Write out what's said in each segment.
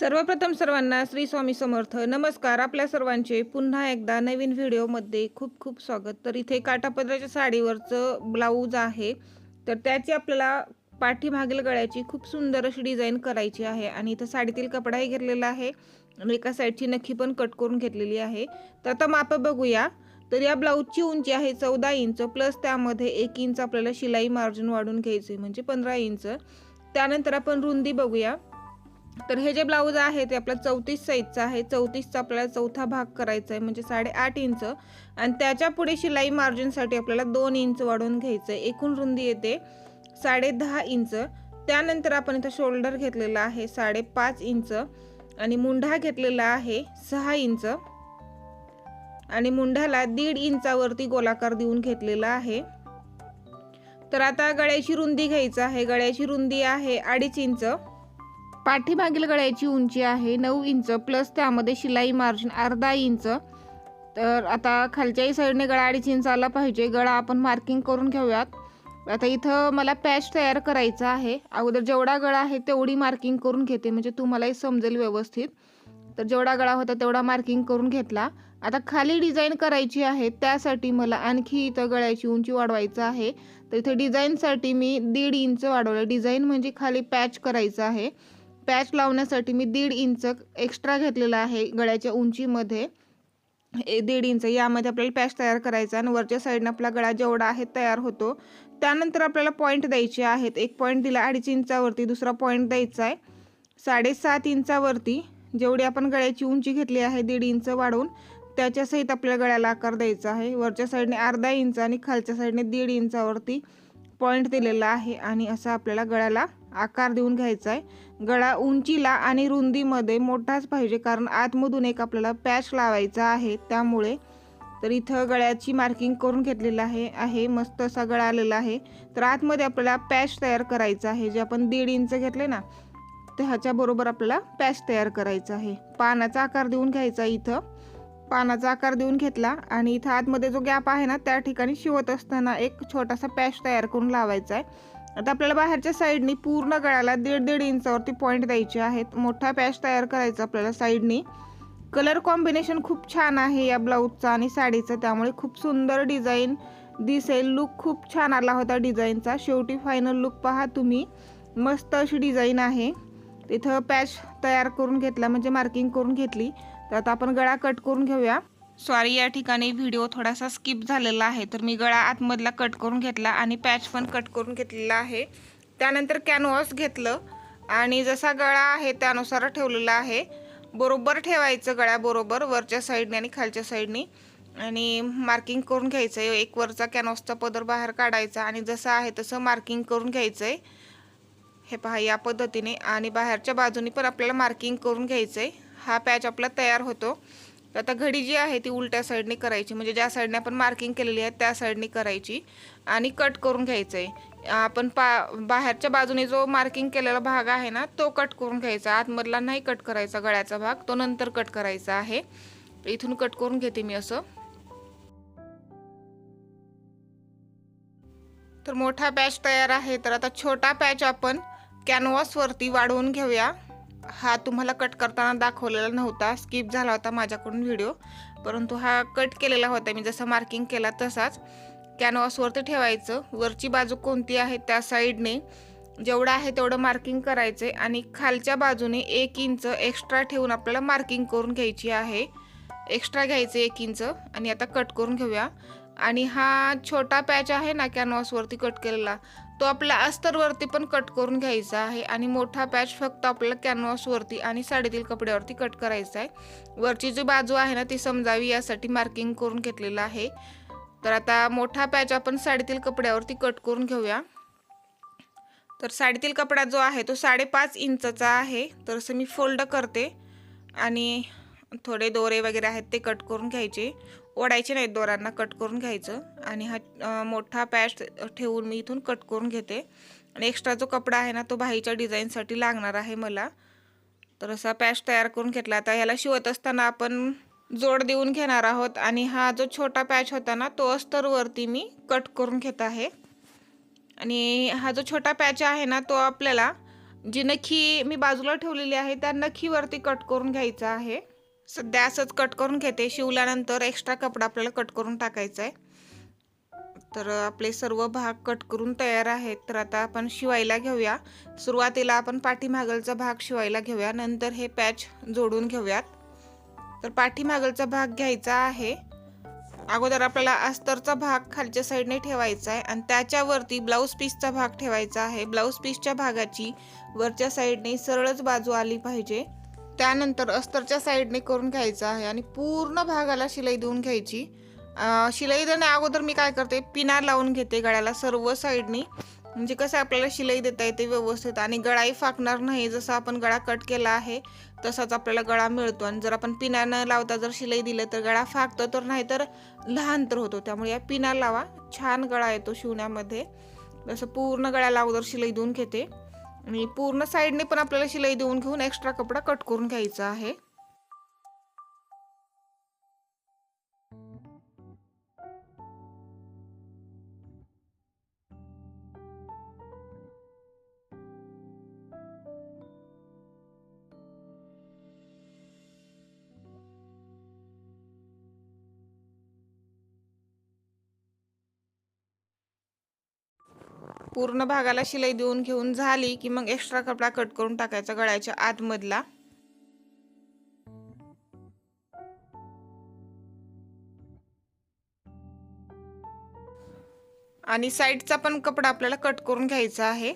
सर्वप्रथम सर्वांना श्री स्वामी समर्थ. नमस्कार. आपल्या सर्वांचे पुन्हा एकदा नवीन व्हिडिओमध्ये खूप खूप स्वागत. तर इथे काटापदराच्या साडीवरचं ब्लाऊज आहे. तर त्याची आपल्याला पाठीमागील गळ्याची खूप सुंदर अशी डिझाईन करायची आहे. आणि इथं साडीतील कपडाही घेतलेला आहे. आणि एका साईडची नक्की पण कट करून घेतलेली आहे. तर आता माप बघूया. तर या ब्लाऊजची उंची आहे चौदा इंच. प्लस त्यामध्ये एक इंच आपल्याला शिलाई मार्जिन वाढून घ्यायचे म्हणजे पंधरा इंच. त्यानंतर आपण रुंदी बघूया. तर हे जे ब्लाऊज आहे ते आपला चौतीस साईजचं आहे. चौतीसचा आपल्याला चौथा भाग करायचा आहे म्हणजे साडेआठ इंच. आणि त्याच्या पुढे शिलाई मार्जिनसाठी आपल्याला दोन इंच वाढवून घ्यायचं आहे. एकूण रुंदी येते साडे दहा इंच. त्यानंतर आपण इथं शोल्डर घेतलेला आहे साडेपाच इंच. आणि मुंढा घेतलेला आहे सहा इंच. आणि मुंढ्याला दीड इंचावरती गोलाकार देऊन घेतलेला आहे. तर आता गळ्याची रुंदी घ्यायचं आहे. गळ्याची रुंदी आहे अडीच इंच. पाठीमागील गळ्याची उंची आहे नऊ इंच प्लस त्यामध्ये शिलाई मार्जिन अर्धा इंच. तर आता खालच्याही साईडने गळा अडीच इंच आला पाहिजे. गळा आपण मार्किंग करून घेऊयात. आता इथं मला पॅच तयार करायचा आहे. अगोदर जेवढा गळा आहे तेवढी मार्किंग करून घेते. म्हणजे तुम्हालाही समजेल व्यवस्थित. तर जेवढा गळा होता तेवढा मार्किंग करून घेतला. आता खाली डिझाईन करायची आहे त्यासाठी मला आणखी इथं गळ्याची उंची वाढवायचं आहे. तर इथे डिझाईनसाठी मी दीड इंच वाढवलं. डिझाईन म्हणजे खाली पॅच करायचं आहे. पॅच लावण्यासाठी मी दीड इंच एक्स्ट्रा घेतलेला आहे गळ्याच्या उंचीमध्ये. ए दीड इंच यामध्ये आपल्याला पॅच तयार करायचा आणि वरच्या साईडनं आपला गळा जेवढा आहे तयार होतो. त्यानंतर आपल्याला पॉईंट द्यायचे आहेत. एक पॉईंट दिला अडीच इंचावरती दुसरा पॉईंट द्यायचा आहे. साडेसात इंचावरती जेवढी आपण गळ्याची उंची घेतली आहे दीड इंच वाढवून त्याच्यासहित आपल्याला गळ्याला आकार द्यायचा आहे. वरच्या साईडने अर्धा इंच आणि खालच्या साईडने दीड इंचावरती पॉईंट दिलेला आहे आणि असा आपल्याला गळ्याला आकार देऊन घ्यायचा आहे. गळा उंचीला आणि रुंदीमध्ये मोठाच पाहिजे कारण आतमधून एक आपल्याला पॅच लावायचा आहे. त्यामुळे तर इथं गळ्याची मार्किंग करून घेतलेलं आहे आहे. मस्त असा गळा आलेला आहे. तर आतमध्ये आपल्याला पॅच तयार करायचा आहे. जे आपण दीड इंच घेतले ना तर ह्याच्याबरोबर आपल्याला पॅच तयार करायचा आहे. पानाचा आकार देऊन घ्यायचा इथं. पानाचा आकार देऊन घेतला आणि इथं आतमध्ये जो गॅप आहे ना त्या ठिकाणी शिवत असताना एक छोटासा पॅच तयार करून लावायचा आहे. आता आपल्याला बाहेरच्या साईडनी पूर्ण गळ्याला दीड दीड इंचावरती पॉईंट द्यायचे आहेत. मोठा पॅच तयार करायचा आपल्याला साईडनी कलर कॉम्बिनेशन खूप छान आहे या ब्लाऊजचा आणि साडीचं. त्यामुळे खूप सुंदर डिझाईन दिसेल. लुक खूप छान आला होता डिझाईनचा शेवटी फायनल लुक पहा तुम्ही. मस्त अशी डिझाईन आहे. तिथं पॅच तयार करून घेतला म्हणजे मार्किंग करून घेतली. तर आता आपण गळा कट करून घेऊया. सॉरी या ठिकाणी व्हिडिओ थोडासा स्किप झालेला आहे. तर मी गळा आतमधला कट करून घेतला आणि पॅच पण कट करून घेतलेला आहे. त्यानंतर कॅनव्हास घेतलं आणि जसा गळा आहे त्यानुसार ठेवलेला आहे. बरोबर ठेवायचं गळ्याबरोबर वरच्या साईडने आणि खालच्या साईडने आणि मार्किंग करून घ्यायचं आहे एक वरचा कॅनव्हासचा पदर बाहेर काढायचा आणि जसं आहे तसं मार्किंग करून घ्यायचं आहे हे पहा या पद्धतीने. आणि बाहेरच्या बाजूनी पण आपल्याला मार्किंग करून घ्यायचं आहे हा पॅच आपला तयार होतो. तर आता घडी जी आहे ती उलट्या साईडने करायची. म्हणजे ज्या साईडने आपण मार्किंग केलेली आहे त्या साईडने करायची आणि कट करून घ्यायचं आहे आपण पा बाहेरच्या बाजूने जो मार्किंग केलेला भाग आहे ना तो कट करून घ्यायचा. आतमधला नाही कट करायचा गळ्याचा भाग तो नंतर कट करायचा आहे. इथून कट करून घेते मी असं. तर मोठा पॅच तयार आहे. तर आता छोटा पॅच आपण कॅनव्हासवरती वाढवून घेऊया. हा तुम्हाला कट करताना दाखवलेला नव्हता. स्किप झाला होता माझ्याकडून व्हिडिओ परंतु हा कट केलेला होता. मी जसं मार्किंग केला तसाच. कॅनव्हासवरती ठेवायचं. वरची बाजू कोणती आहे त्या साईडने जेवढं आहे तेवढं मार्किंग करायचं आहे आणि खालच्या बाजूने एक इंच एक्स्ट्रा ठेवून आपल्याला मार्किंग करून घ्यायची आहे. एक्स्ट्रा घ्यायचं एक इंच आणि आता कट करून घेऊया. आणि हा छोटा पॅच आहे ना कॅनव्हासवरती कट केलेला. तो आपला अस्तरवरती पण कट करून घ्यायचा आहे आणि मोठा पॅच फक्त आपल्याला कॅनव्हासवरती आणि साडीतील कपड्यावरती कट करायचा आहे. वरची जी बाजू आहे ना ती समजावी यासाठी मार्किंग करून घेतलेलं आहे. तर आता मोठा पॅच आपण साडीतील कपड्यावरती कट करून घेऊया. तर साडीतील कपडा जो आहे तो साडेपाच इंचचा आहे. तर असं मी फोल्ड करते आणि थोडे दोरे वगैरे आहेत ते कट करून घ्यायचे. ओढायचे नाहीत दोरांना कट करून घ्यायचं. आणि हा मोठा पॅच ठेवून मी इथून कट करून घेते. आणि एक्स्ट्रा जो कपडा आहे ना तो भाईच्या डिझाईनसाठी लागणार आहे मला. तर असा पॅच तयार करून घेतला. आता ह्याला शिवत असताना आपण जोड देऊन घेणार आहोत. आणि हा जो छोटा पॅच होता ना तो अस्तरवरती मी कट करून घेत आहे. आणि हा जो छोटा पॅच आहे ना तो आपल्याला जी नखी मी बाजूला ठेवलेली आहे त्या नखीवरती कट करून घ्यायचा आहे. सध्या असंच कट करून घेते. शिवल्यानंतर एक्स्ट्रा कपडा आपल्याला कट करून टाकायचा आहे तर आपले सर्व भाग कट करून तयार आहेत. तर आता आपण शिवायला घेऊया. सुरुवातीला आपण पाठीमागलचा भाग शिवायला घेऊया. नंतर हे पॅच जोडून घेऊयात. तर पाठीमागलचा भाग घ्यायचा आहे. अगोदर आपल्याला अस्तरचा भाग खालच्या साईडने ठेवायचा आहे आणि त्याच्यावरती ब्लाऊज पीसचा भाग ठेवायचा आहे. ब्लाऊज पीसच्या भागाची वरच्या साईडने सरळच बाजू आली पाहिजे. त्यानंतर अस्तरच्या साईडने करून घ्यायचा आहे आणि पूर्ण भागाला शिलाई देऊन घ्यायची. शिलाई देण्या अगोदर मी काय करते पिनार लावून घेते गळ्याला सर्व साईडनी. म्हणजे कसं आपल्याला शिलाई देता येते व्यवस्थित आणि गळाही फाकणार नाही. जसं आपण गळा कट केला आहे तसाच आपल्याला गळा मिळतो. आणि जर आपण पिना न लावता जर शिलाई दिलं तर गळा फाकतो तर नाही तर लहान तर होतो. त्यामुळे या पिना लावा. छान गळा येतो शिवण्यामध्ये. जसं पूर्ण गळ्याला अगोदर शिलाई देऊन घेते. आणि पूर्ण साईडने पण आपल्याला शिलाई देऊन घेऊन एक्स्ट्रा कपडा कट करून घ्यायचा आहे. पूर्ण भागाला शिलाई देऊन घेऊन झाली की मग एक्स्ट्रा कपडा कट करून टाकायचा गळ्याच्या आतमधला. आणि साईडचा पण कपडा आपल्याला कट करून घ्यायचा आहे.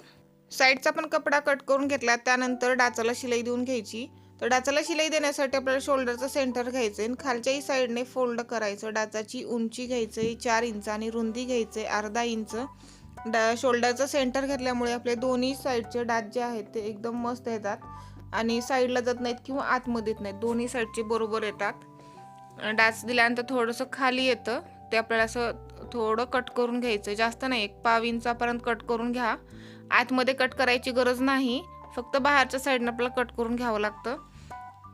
साईडचा पण कपडा कट करून घेतला त्यानंतर डाचाला शिलाई देऊन घ्यायची. तर डाचाला शिलाई देण्यासाठी आपल्याला शोल्डरचं सेंटर घ्यायचं आणि खालच्याही साईडने फोल्ड करायचं. डाचाची उंची घ्यायचं चार इंच आणि रुंदी घ्यायचे अर्धा इंच. डा शोल्डरचं सेंटर घेतल्यामुळे आपले दोन्ही साईडचे डाग जे आहेत ते एकदम मस्त येतात. आणि साईडला जात नाहीत किंवा आतमध्ये येत नाहीत. दोन्ही साईडचे बरोबर येतात. डाच दिल्यानंतर थोडंसं खाली येतं. ते आपल्याला असं थोडं कट करून घ्यायचं. जास्त नाही. एक पाव इंचापर्यंत कट करून घ्या. आतमध्ये कट करायची गरज नाही. फक्त बाहेरच्या साईडनं आपल्याला कट करून घ्यावं लागतं.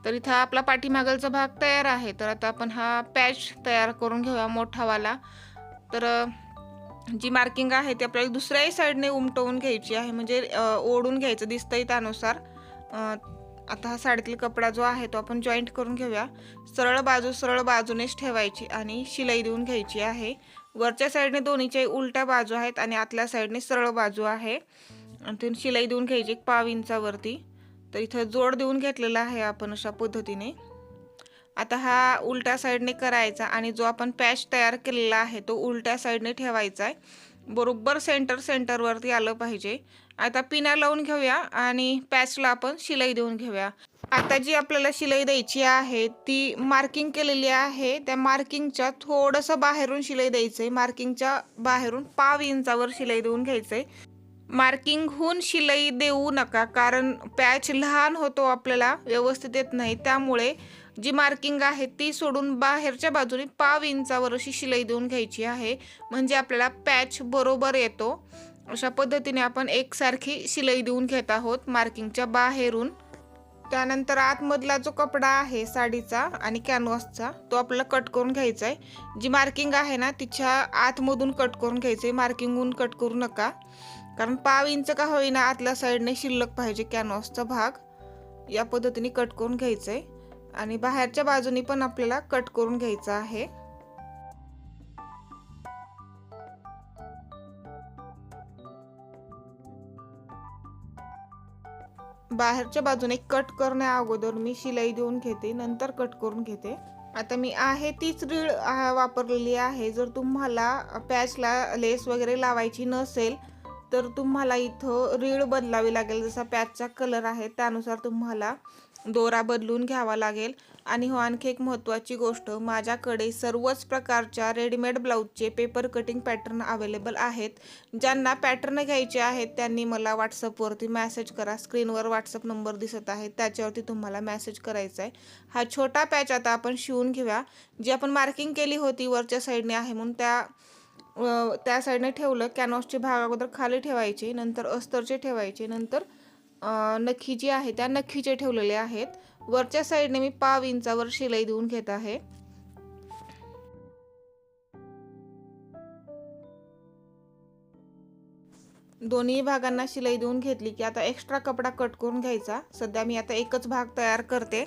तर इथं आपला पाठीमागलचा भाग तयार आहे. तर आता आपण हा पॅच तयार करून घेऊया मोठावाला. तर जी मार्किंग आहे ती आपल्याला दुसऱ्याही साईडने उमटवून घ्यायची आहे. म्हणजे ओढून घ्यायचं दिसतंय त्यानुसार. आता हा साडीतील कपडा जो आहे तो आपण जॉईंट करून घेऊया. सरळ बाजू सरळ बाजूनेच ठेवायची आणि शिलाई देऊन घ्यायची आहे. वरच्या साईडने दोन्हीच्या उलट्या बाजू आहेत आणि आतल्या साईडने सरळ बाजू आहे. आणि तिथून शिलाई देऊन घ्यायची एक पाव इंचावरती. तर इथं जोड देऊन घेतलेला आहे आपण अशा पद्धतीने. आता हा उलट्या साईडने करायचा आणि जो आपण पॅच तयार केलेला आहे तो उलट्या साईडने ठेवायचा आहे. बरोबर सेंटर सेंटरवरती आलं पाहिजे. आता पिना लावून घेऊया आणि पॅचला आपण शिलाई देऊन घेऊया. आता जी आपल्याला शिलाई द्यायची आहे ती मार्किंग केलेली आहे. त्या मार्किंगच्या थोडंसं बाहेरून शिलाई द्यायचं आहे मार्किंगच्या बाहेरून पाव इंचावर शिलाई देऊन घ्यायचं आहे मार्किंगहून शिलाई देऊ नका कारण पॅच लहान होतो आपल्याला व्यवस्थित येत नाही. त्यामुळे जी मार्किंग आहे ती सोडून बाहेरच्या बाजूने पाव इंचावर अशी शिलाई देऊन घ्यायची आहे. म्हणजे आपल्याला पॅच बरोबर येतो. अशा पद्धतीने आपण एकसारखी शिलाई देऊन घेत आहोत मार्किंगच्या बाहेरून. त्यानंतर आतमधला जो कपडा आहे साडीचा आणि कॅनव्हासचा तो आपल्याला कट करून घ्यायचा आहे जी मार्किंग आहे ना तिच्या आतमधून कट करून घ्यायचं आहे मार्किंगहून कट करू नका. कारण पाव इंच का होईना आतल्या साईडने शिल्लक पाहिजे कॅनव्हासचा भाग. या पद्धतीने कट करून घ्यायचं आहे आणि बाहेरच्या बाजूनी पण आपल्याला कट करून घ्यायचं आहे. बाहेरच्या बाजूने कट करण्या अगोदर मी शिलाई देऊन घेते नंतर कट करून घेते. आता मी आहे तीच रीळ वापरलेली आहे. जर तुम्हाला पॅचला लेस वगैरे लावायची नसेल तर तुम्हाला इथं रीळ बदलावी लागेल. जसा पॅचचा कलर आहे त्यानुसार तुम्हाला दोरा बदलून घ्यावा लागेल. आणि हो आणखी एक महत्त्वाची गोष्ट माझ्याकडे सर्वच प्रकारच्या रेडीमेड ब्लाऊजचे पेपर कटिंग पॅटर्न अवेलेबल आहेत. ज्यांना पॅटर्न घ्यायचे आहेत त्यांनी मला व्हॉट्सअपवरती मॅसेज करा. स्क्रीनवर व्हॉट्सअप नंबर दिसत आहे त्याच्यावरती तुम्हाला मॅसेज करायचा आहे. हा छोटा पॅच आता आपण शिवून घेऊया. जी आपण मार्किंग केली होती वरच्या साईडने आहे म्हणून त्या त्या साईडने ठेवलं. कॅनॉसचे भाग अगोदर खाली ठेवायचे नंतर अस्तरचे ठेवायचे नंतर नखी जी आहे त्या नखीचे ठेवलेले आहेत. वरच्या साईडने मी पाव इंचावर शिलाई देऊन घेत आहे. दोन्ही भागांना शिलाई देऊन घेतली की आता एक्स्ट्रा कपडा कट करून घ्यायचा. सध्या मी आता एकच भाग तयार करते.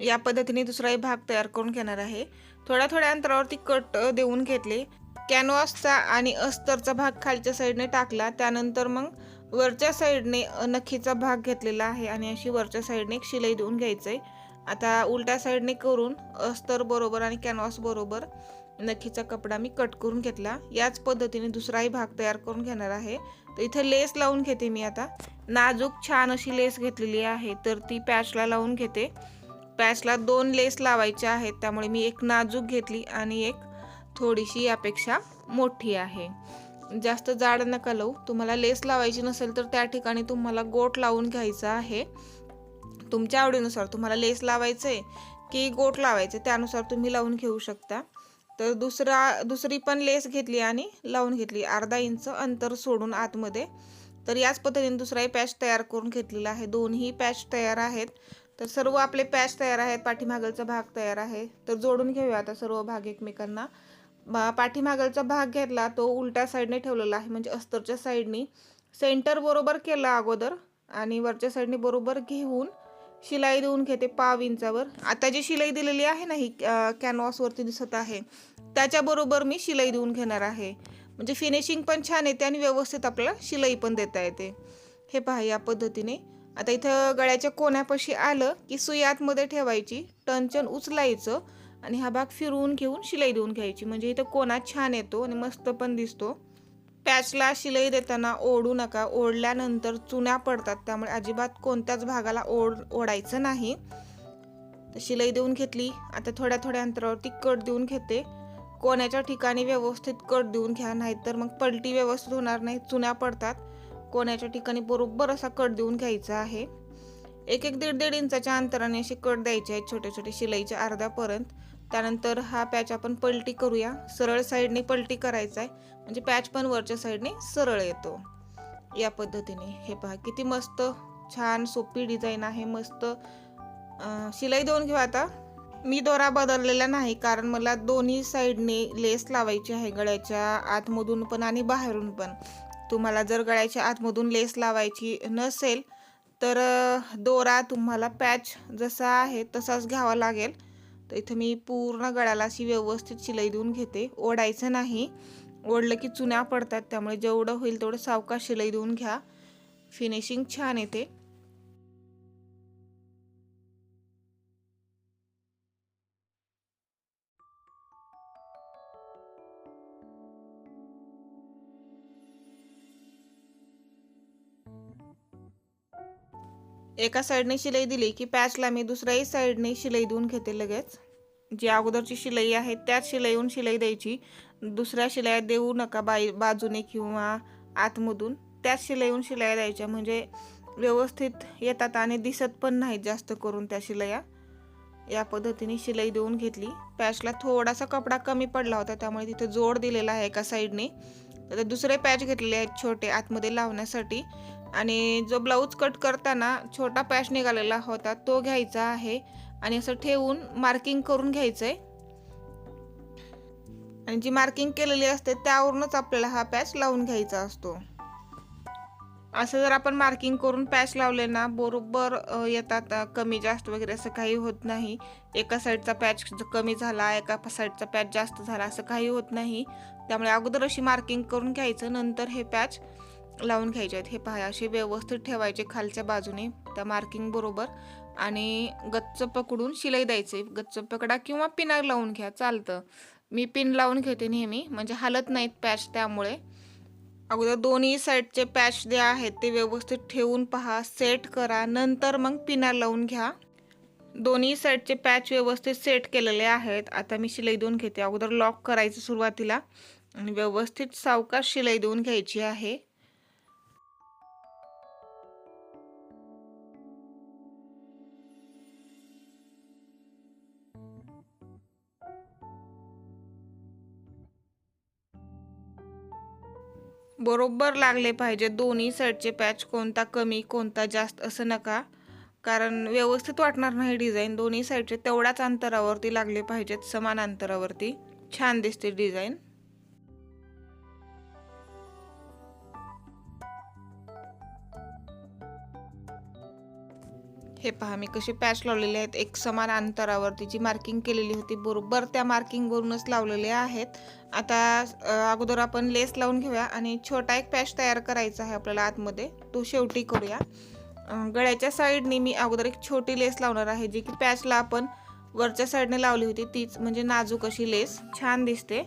या पद्धतीने दुसराही भाग तयार करून घेणार आहे. थोड्या थोड्या अंतरावरती कट देऊन घेतले. कॅनव्हासचा आणि अस्तरचा भाग खालच्या साईडने टाकला. त्यानंतर मग वरच्या साईडने नखीचा भाग घेतलेला आहे आणि अशी वरच्या साईडने एक शिलाई देऊन घ्यायचं आहे आता उलट्या साईडने करून अस्तर बरोबर आणि कॅनव्हास बरोबर नखीचा कपडा मी कट करून घेतला. याच पद्धतीने दुसराही भाग तयार करून घेणार आहे. तर इथे लेस लावून घेते मी आता. नाजूक छान अशी लेस घेतलेली आहे. तर ती पॅचला लावून घेते. पॅचला दोन लेस लावायच्या आहेत. त्यामुळे मी एक नाजूक घेतली आणि एक थोडीशी यापेक्षा मोठी आहे. जास्त जाड नका लावू. तुम्हाला लेस लावायची नसेल तर त्या ठिकाणी तुम्हाला गोट लावून घ्यायचा आहे. तुमच्या आवडीनुसार तुम्हाला लेस लावायचं आहे की गोट लावायचं त्यानुसार तुम्ही लावून घेऊ शकता. तर दुसरा दुसरी पण लेस घेतली आणि लावून घेतली. अर्धा इंच अंतर सोडून आतमध्ये. तर याच पद्धतीने दुसराही पॅच तयार करून घेतलेला आहे. दोन्ही पॅच तयार आहेत. तर सर्व आपले पॅच तयार आहेत. पाठीमागलचा भाग तयार आहे. तर जोडून घेऊया आता सर्व भाग एकमेकांना. पाठीमागलचा भाग घेतला तो उलट्या साईडने ठेवलेला आहे. म्हणजे अस्तरच्या साईडनी सेंटर बरोबर केला अगोदर आणि वरच्या साईडने बरोबर घेऊन शिलाई देऊन घेते पाव इंचावर. आता जी शिलाई दिलेली आहे ना ही कॅनव्हासवरती दिसत आहे त्याच्याबरोबर मी शिलाई देऊन घेणार आहे. म्हणजे फिनिशिंग पण छान येते आणि व्यवस्थित आपल्याला शिलाई पण देता येते. हे पहा या पद्धतीने. आता इथं गळ्याच्या कोण्यापाशी आलं की सुई आतमध्ये ठेवायची टंचन उचलायचं आणि हा भाग फिरवून घेऊन शिलाई देऊन घ्यायची. म्हणजे इथं कोणा छान येतो आणि मस्त पण दिसतो. पॅचला शिलाई देताना ओढू नका. ओढल्यानंतर चुन्या पडतात. त्यामुळे अजिबात कोणत्याच भागाला ओढ ओढायचं नाही. तर शिलाई देऊन घेतली. आता थोड्या थोड्या अंतरावरती कट देऊन घेते. कोण्याच्या ठिकाणी व्यवस्थित कट देऊन घ्या. नाहीतर मग पलटी व्यवस्थित होणार नाही. चुन्या पडतात. कोण्याच्या ठिकाणी बरोबर असा कट देऊन घ्यायचा आहे. एक एक दीड दीड इंचाच्या अंतराने असे कट द्यायचे आहेत छोटे छोटे शिलाईच्या अर्ध्यापर्यंत. त्यानंतर हा पॅच आपण पलटी करूया. सरळ साईडने पलटी करायचा आहे म्हणजे पॅच पण वरच्या साईडने सरळ येतो. या पद्धतीने. हे पहा किती मस्त छान सोपी डिझाईन आहे. मस्त शिलाई देऊन घेऊ आता. मी दोरा बदललेला नाही कारण मला दोन्ही साईडने लेस लावायची आहे गळ्याच्या आतमधून पण आणि बाहेरून पण. तुम्हाला जर गळ्याच्या आतमधून लेस लावायची नसेल तर दोरा तुम्हाला पॅच जसा आहे तसाच घ्यावा लागेल. तर इथं मी पूर्ण गळ्याला अशी व्यवस्थित शिलाई देऊन घेते. ओढायचं नाही. ओढलं की चुन्या पडतात त्यामुळे जेवढं होईल तेवढं सावकाश शिलाई देऊन घ्या. फिनिशिंग छान येते. एका साईडने शिलाई दिली की पॅचला मी दुसऱ्याही साईडने शिलाई देऊन घेते लगेच. जी अगोदरची शिलाई आहे त्याच शिलाईहून शिलाई द्यायची. दुसऱ्या शिलाई देऊ नका बाई बाजूने किंवा आतमधून. त्याच शिलाईहून शिलाई द्यायच्या. म्हणजे व्यवस्थित येतात आणि दिसत पण नाहीत जास्त करून त्या शिलाया. या पद्धतीने शिलाई देऊन घेतली. पॅचला थोडासा कपडा कमी पडला होता त्यामुळे तिथे जोड दिलेला आहे एका साईडने. तर दुसरे पॅच घेतलेले आहेत छोटे आतमध्ये लावण्यासाठी. आणि जो ब्लाऊज कट करताना छोटा पॅच निघालेला होता तो घ्यायचा आहे. आणि असं ठेवून मार्किंग करून घ्यायचं आहे आणि जी मार्किंग केलेली असते त्यावरूनच आपल्याला हा पॅच लावून घ्यायचा असतो. असं जर आपण मार्किंग करून पॅच लावले ना बरोबर येतात कमी जास्त वगैरे असं काही होत नाही. एका साईडचा पॅच कमी झाला एका साईडचा पॅच जास्त झाला असं काही होत नाही. त्यामुळे अगोदर अशी मार्किंग करून घ्यायचं नंतर हे पॅच लावून घ्यायचे आहेत. हे पहा असे व्यवस्थित ठेवायचे खालच्या बाजूने त्या मार्किंग बरोबर. आणि गच्च पकडून शिलाई द्यायचे. गच्च पकडा किंवा पिनार लावून घ्या चालतं. मी पिन लावून घेते नेहमी म्हणजे हालत नाहीत पॅच त्यामुळे. अगोदर दोन्ही साईडचे पॅच जे आहेत ते व्यवस्थित ठेवून पहा सेट करा नंतर मग पिनार लावून घ्या. दोन्ही साईडचे पॅच व्यवस्थित सेट केलेले आहेत. आता मी शिलाई देऊन घेते. अगोदर लॉक करायचं सुरुवातीला. आणि व्यवस्थित सावकाश शिलाई देऊन घ्यायची आहे. बरोबर लागले पाहिजे. दोन्ही साईडचे पॅच कोणता कमी कोणता जास्त असं नका. कारण व्यवस्थित वाटणार नाही डिझाईन दोन्ही साईडचे तेवढ्याच अंतरावरती लागले पाहिजेत समान अंतरावरती. छान दिसते डिझाईन हे पहा मी कसे पॅच लावलेले आहेत. एक समान अंतरावरती जी मार्किंग केलेली होती बरोबर त्या मार्किंगवरूनच लावलेले आहेत. आता अगोदर आपण लेस लावून घेऊया आणि छोटा एक पॅच तयार करायचा आहे आपल्याला आतमध्ये. तो शेवटी करूया. गळ्याच्या साईडने मी अगोदर एक छोटी लेस लावणार आहे जी की पॅचला आपण वरच्या साईडने लावली होती. तीच म्हणजे नाजूक अशी लेस छान दिसते.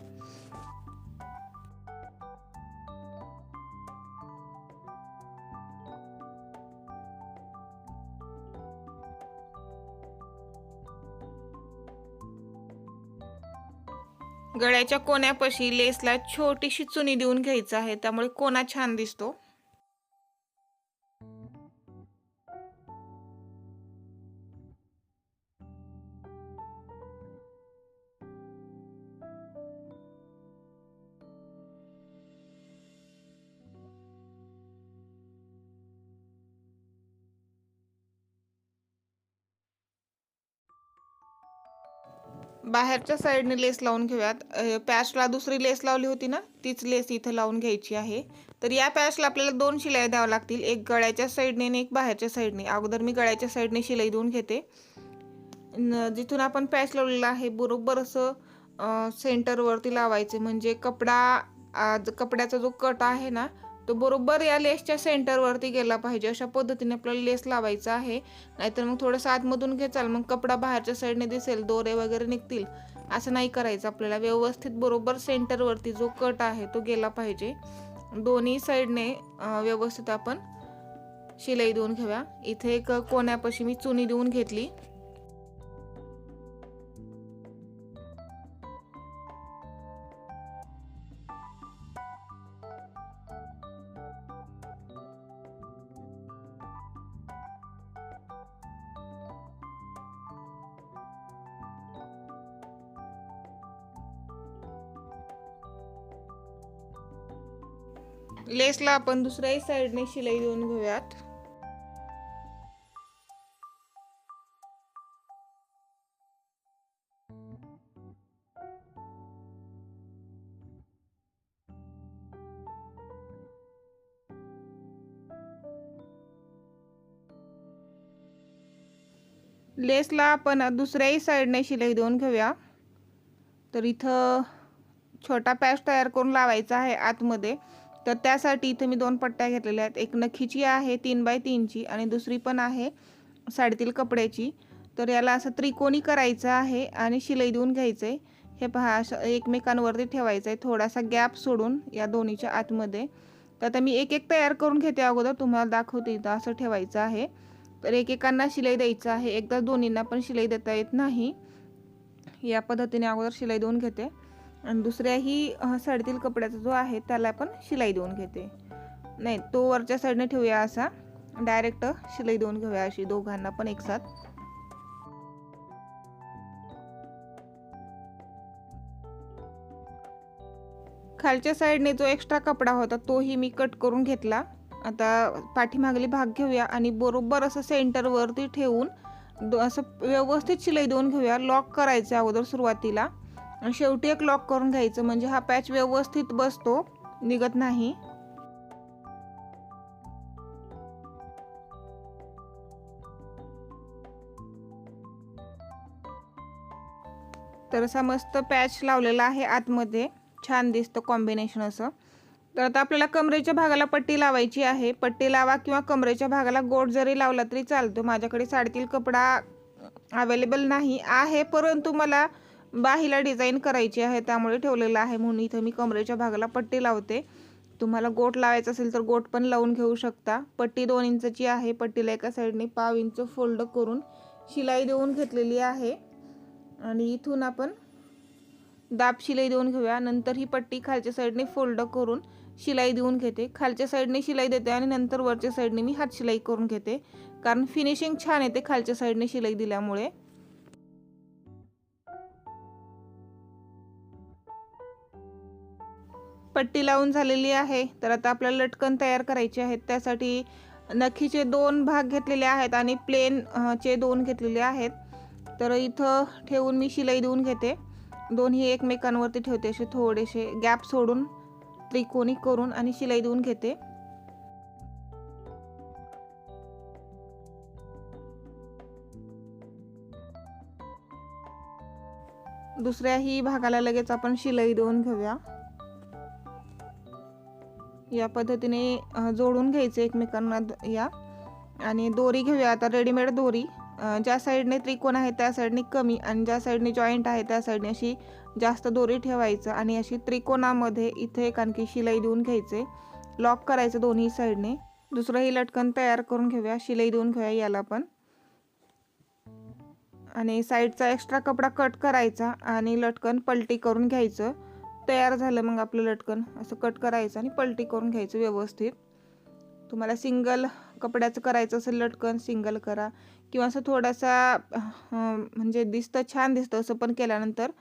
गळ्याच्या कोण्यापाशी लेसला छोटीशी चुनी देऊन घ्यायचं आहे. त्यामुळे कोणा छान दिसतो. बाहेरच्या साईडने लेस लावून घेऊयात. पॅशला पॅचला दुसरी लेस लावली होती ना तीच लेस इथं लावून घ्यायची आहे. तर या पॅचला आपल्याला दोन शिलाई द्यावं लागतील एक गळ्याच्या साईडने आणि एक बाहेरच्या साईडने. अगोदर मी गळ्याच्या साईडने शिलाई देऊन घेते. जिथून आपण पॅच लावलेला आहे बरोबर असं सेंटरवरती लावायचे. म्हणजे कपडा कपड्याचा जो कट आहे ना तो बरोबर या लेसच्या सेंटरवरती गेला पाहिजे. अशा पद्धतीने आपल्याला लेस लावायचा आहे. नाहीतर मग थोडंसं आतमधून घेचाल मग कपडा बाहेरच्या साईडने दिसेल दोरे वगैरे निघतील. असं नाही करायचं आपल्याला. व्यवस्थित बरोबर सेंटरवरती जो कट आहे तो गेला पाहिजे. दोन्ही साईडने व्यवस्थित आपण शिलाई देऊन घेऊया. इथे एक कोण्यापाशी मी चुनी देऊन घेतली. लेसला आपण दुसऱ्याही साईडने शिलाई देऊन घेऊयात. लेसला आपण दुसऱ्याही साईडने शिलाई देऊन घेऊया. तर इथं छोटा पॅच तयार करून लावायचा आहे आतमध्ये. तर त्यासाठी इथं मी दोन पट्ट्या घेतलेल्या आहेत. एक नखीची आहे तीन बाय तीनची आणि दुसरी पण आहे साडीतील कपड्याची. तर याला असं त्रिकोणी करायचं आहे आणि शिलाई देऊन घ्यायचं आहे हे पहा असं एकमेकांवरती ठेवायचं आहे थोडासा गॅप सोडून या दोन्हीच्या आतमध्ये. तर आता मी एक एक तयार करून घेते अगोदर. तुम्हाला दाखवते इथं असं ठेवायचं आहे. तर एकेकांना शिलाई द्यायचं आहे. एकदा दोन्हींना पण शिलाई देता येत नाही. या पद्धतीने अगोदर शिलाई देऊन घेते. आणि दुसऱ्याही साडीतील कपड्याचा जो आहे त्याला पण शिलाई देऊन घेते. नाही तो वरच्या साईडने ठेवूया असा. डायरेक्ट शिलाई देऊन घेऊया अशी दोघांना पण एकसाथ खालच्या साईडने जो एक्स्ट्रा कपडा होता तोही मी कट करून घेतला. आता पाठीमागली भाग घेऊया आणि बरोबर असं सेंटरवरती ठेवून असं व्यवस्थित शिलाई देऊन घेऊया. लॉक करायचं अगोदर सुरुवातीला. शेवटी एक लॉक करून घ्यायचं. म्हणजे हा पॅच व्यवस्थित बसतो. निघत नाही. तर असा मस्त पॅच लावलेला आहे आतमध्ये. छान दिसतं कॉम्बिनेशन असं. तर आता आपल्याला कमरेच्या भागाला पट्टी लावायची आहे. पट्टी लावा किंवा कमरेच्या भागाला गोट जरी लावला तरी चालतो. माझ्याकडे साडीतील कपडा अवेलेबल नाही आहे परंतु मला बाहीला डिझाईन करायची आहे त्यामुळे ठेवलेलं आहे म्हणून इथं मी कमरेच्या भागाला पट्टी लावते. तुम्हाला गोट लावायचं असेल तर गोट पण लावून घेऊ शकता. पट्टी दोन इंचची आहे पट्टीला एका साईडने पाव इंच फोल्ड करून शिलाई देऊन घेतलेली आहे. आणि इथून आपण दाब शिलाई देऊन घेऊया. नंतर ही पट्टी खालच्या साईडने फोल्ड करून शिलाई देऊन घेते. खालच्या साईडने शिलाई देते आणि नंतर वरच्या साईडने मी हात शिलाई करून घेते. कारण फिनिशिंग छान येते खालच्या साईडने शिलाई दिल्यामुळे. पट्टी लावून झालेली आहे. तर आता आपल्याला लटकन तयार करायचे आहेत त्यासाठी नखीचे दोन भाग घेतलेले आहेत आणि प्लेन चे दोन घेतलेले आहेत. तर इथं ठेवून मी शिलाई देऊन घेते. दोन्ही एकमेकांवरती ठेवते असे थोडेसे गॅप सोडून त्रिकोणी करून आणि शिलाई देऊन घेते. दुसऱ्याही भागाला लगेच आपण शिलाई देऊन घेऊया. या पद्धतीने जोडून घ्यायचे एकमेकांना या. आणि दोरी घेऊया. आता रेडीमेड दोरी. ज्या साईडने त्रिकोण आहे त्या साईडने कमी आणि ज्या साईडने जॉईंट आहे त्या साईडने अशी जास्त दोरी ठेवायचं आणि अशी त्रिकोणामध्ये इथे एक आणखी शिलाई देऊन घ्यायचे. लॉक करायचं दोन्ही साईडने दुसरंही लटकन तयार करून घेऊया. शिलाई देऊन घेऊया याला पण. आणि साईडचा एक्स्ट्रा कपडा कट करायचा आणि लटकन पलटी करून घ्यायचं. तयार झालं मग आपलं लटकन. असं कट करायचं आणि पलटी करून घ्यायचं व्यवस्थित. तुम्हाला सिंगल कपड्याचं करायचं असेल लटकन सिंगल करा. किंवा असं थोडासा म्हणजे दिसतं छान दिसतं असं पण केल्यानंतर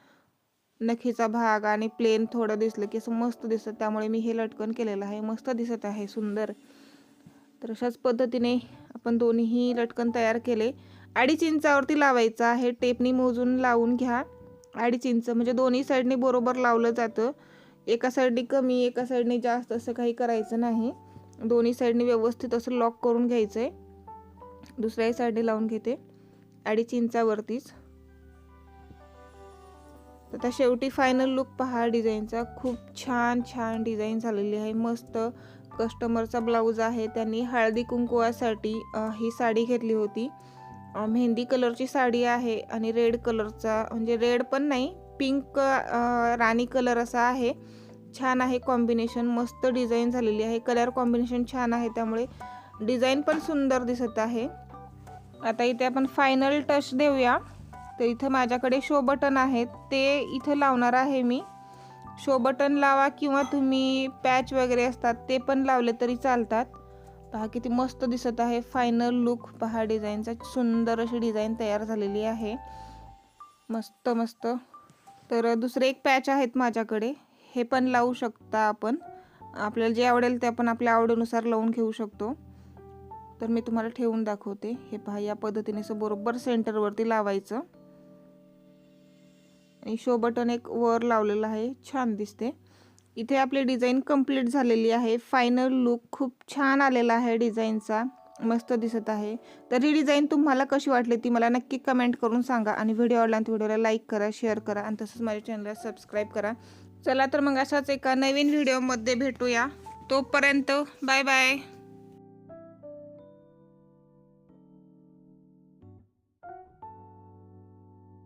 नखीचा भाग आणि प्लेन थोडं दिसलं की असं मस्त दिसतं. त्यामुळे मी हे लटकन केलेलं आहे. मस्त दिसत आहे सुंदर. तर अशाच पद्धतीने आपण दोन्हीही लटकन तयार केले. अडीच इंचावरती लावायचं आहे. टेपनी मोजून लावून घ्या. अडीच इंच म्हणजे दोन्ही साईडने बरोबर लावलं जातं. एका साईडने कमी एका साईडने जास्त असं काही करायचं नाही. दोन्ही साईडने व्यवस्थित असं लॉक करून घ्यायचं आहे दुसऱ्याही साईडने लावून घेते. अडीच इंचावरतीच. आता शेवटी फायनल लुक पहा डिझाईनचा खूप छान छान डिझाईन झालेली आहे. मस्त कस्टमरचा ब्लाऊज आहे. त्यांनी हळदी कुंकुवासाठी ही साडी घेतली होती. मेहंदी कलरची साडी आहे आणि रेड कलरचा म्हणजे रेड पण नाही पिंक राणी कलर असा आहे. छान आहे कॉम्बिनेशन मस्त डिझाईन झालेली आहे. कलर कॉम्बिनेशन छान आहे त्यामुळे डिझाईन पण सुंदर दिसत आहे. आता इथे आपण फायनल टच देऊया. तर इथं माझ्याकडे शो बटन आहेत ते इथं लावणार आहे मी. शो बटन लावा किंवा तुम्ही पॅच वगैरे असतात ते पण लावले तरी चालतात. पहा किती मस्त दिसत आहे. फायनल लुक पहा डिझाईनचा सुंदर अशी डिझाईन तयार झालेली आहे. मस्त मस्त. तर दुसरे एक पॅच आहेत माझ्याकडे. हे पण लावू शकता आपण. आपल्याला जे आवडेल ते आपण आपल्या आवडीनुसार लावून घेऊ शकतो. तर मी तुम्हाला ठेवून दाखवते. हे पहा या पद्धतीने असं बरोबर सेंटरवरती लावायचं. आणि शो बटन एक वर लावलेलं आहे. छान दिसते. इथे आपली डिझाईन कंप्लीट झालेली आहे. फायनल लुक खूप छान आलेला आहे डिझाईनचा. मस्त दिसत आहे. तर ही डिझाईन तुम्हाला कशी वाटली ती मला नक्की कमेंट करून सांगा आणि व्हिडिओ आवडला तर व्हिडिओला लाईक करा शेअर करा आणि तसंच माझ्या चॅनलला सबस्क्राईब करा. चला तर मग अशाच एका नवीन व्हिडिओमध्ये भेटूया. तोपर्यंत बाय बाय